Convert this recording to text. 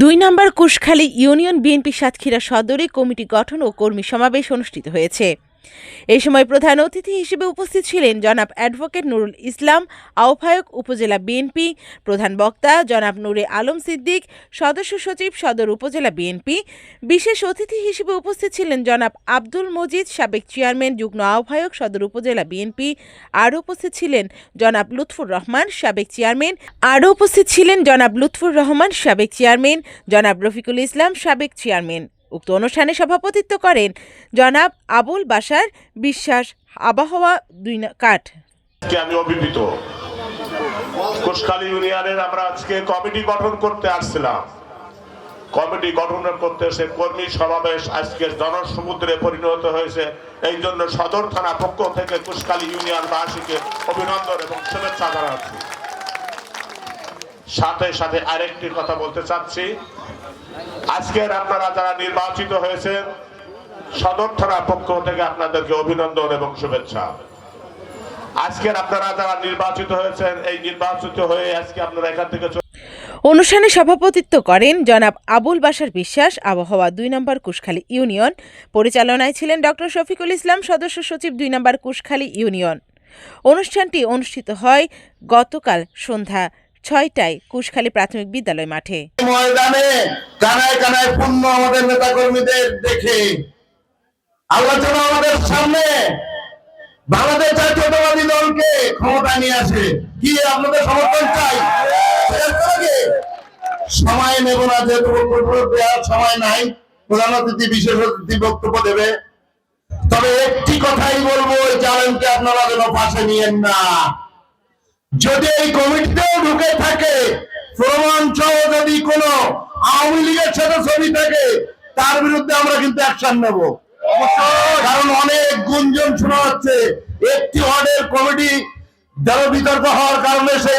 দুই number Kushkhali union BNP Satkhira সদরে committee গঠন ও কর্মী সমাবেশ অনুষ্ঠিত হয়েছে। এই সময় প্রধান অতিথি হিসেবে উপস্থিত ছিলেন জনাব অ্যাডভোকেট নুরুল ইসলাম, আহ্বায়ক উপজেলা বিএনপি প্রধান বক্তা জনাব নুরে আলম সিদ্দিক, সদস্য সচিব সদর উপজেলা বিএনপি বিশেষ অতিথি হিসেবে উপস্থিত ছিলেন জনাব আব্দুল মজিদ, সাবেক চেয়ারম্যান, যুগ্ম আহ্বায়ক সদর উপজেলা বিএনপি আরও উপস্থিত ছিলেন জনাব লুৎফুর রহমান, সাবেক চেয়ারম্যান। আরও উপস্থিত ছিলেন জনাব লুৎফুর রহমান, সাবেক চেয়ারম্যান। জনাব রফিকুল ইসলাম, সাবেক চেয়ারম্যান। উক্ত অনুষ্ঠানে সভাপতিত্ব করেন জনাব আবুল বাসার বিশ্বাস আবহাওয়া দুই কাঠ। আমি অভিভূত। ইউনিয়নের আমরা আজকে কমিটি গঠন করতে আসছিলাম। কমিটি গঠন করতে এসে কর্মী সমাবেশ আজকে জনসমুদ্রে পরিণত হয়েছে। এই জন্য সদর থানা পক্ষ থেকে কুশখালী ইউনিয়নবাসীকে অভিনন্দন এবং শুভেচ্ছা জানাচ্ছি। সাথে সাথে আরেকটি কথা বলতে চাচ্ছি। আজকের আপনারা যারা নির্বাচিত হয়েছেন, সদর থানা পক্ষ থেকে আপনাদেরকে অভিনন্দন এবং শুভেচ্ছা। আজকের আপনারা যারা নির্বাচিত হয়েছেন, এই নির্বাচিত হয়ে আজকে আপনারা এখান থেকে অনুষ্ঠানে সভাপতিত্ব করেন জনাব আবুল বাসার বিশ্বাস, আবহাওয়া দুই নম্বর কুশখালী ইউনিয়ন। পরিচালনায় ছিলেন ডক্টর শফিকুল ইসলাম, সদস্য সচিব দুই নম্বর কুশখালী ইউনিয়ন। অনুষ্ঠানটি অনুষ্ঠিত হয় গতকাল সন্ধ্যা ছয়টায় কুশখালী প্রাথমিক বিদ্যালয় মাঠে। ময়দানে কানায় কানায় পূর্ণ আমাদের নেতা কর্মীদের দেখে আমাদের সামনে। বাংলাদেশ জাতীয়তাবাদী দলকে ক্ষমতা নিয়ে আসে। কি আপনাদের সমর্থন চাই? সময় নেব না, যেহেতু দেওয়ার সময় নাই, প্রধান অতিথি বিশেষ অতিথি বক্তব্য দেবে। তবে একটি কথাই বলব, এই চ্যালেঞ্জকে আপনারা যেন পাশে নিয়েন না। যদি এই কমিটিতেও ঢুকে থাকে, প্রমাণ সহ যদি কোনো আওয়ামী লীগের সাথে ছবি থাকে, তার বিরুদ্ধে আমরা কিন্তু অ্যাকশন নেব। কারণ অনেক গুঞ্জন শোনা হচ্ছে একটি ওয়ার্ডের কমিটি যারা বিতর্ক হওয়ার কারণে সেই